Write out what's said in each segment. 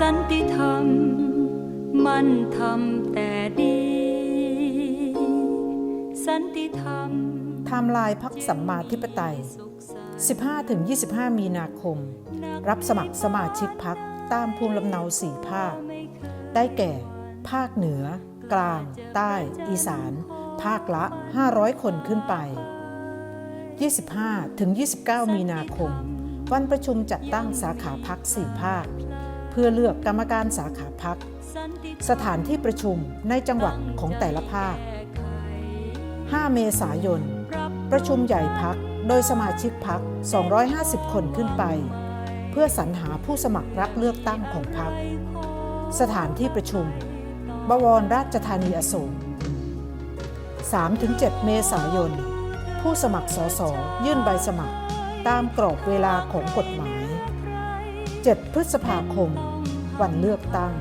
สันติธรรม มันทำแต่ดี สันติธรรมไทม์ไลน์พักสัมมาธิปไตย 15-25 มีนาคม รับสมัครสมาชิกพักตามภูมิลำเนาสี่ภาค ได้แก่ ภาคเหนือ กลาง ใต้ อีสาน ภาคละ 500 คนขึ้นไป 25-29 มีนาคม วันประชุมจัดตั้งสาขาพักสี่ภาค พื่อเลือกกรรมการสาขาพัก สถานที่ประชุมในจังหวัดของแต่ละภาค 5 เมษายน ประชุมใหญ่พักโดยสมาชิกพัก 250 คนขึ้นไป เพื่อสรรหาผู้สมัครรับเลือกตั้งของพัก สถานที่ประชุม บวรราชธานีอโศก3-7 เมษายน ผู้สมัครสสยื่นใบสมัครตามกรอบเวลาของกฎหมาย 7 พฤษภาคม วันเลือกตั้ง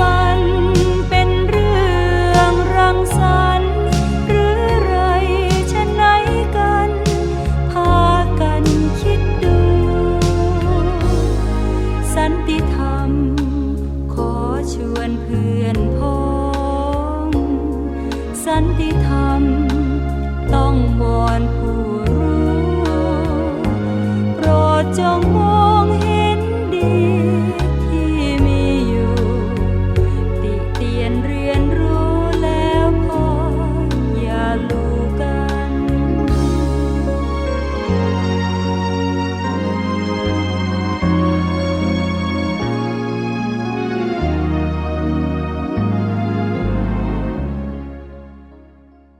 มันเป็นเรื่องรังสรรค์หรือไรชะไหนกัน พากันคิดดู สันติธรรม ขอชวนเพื่อนพ้อง สันติธรรม ต้องวอน Música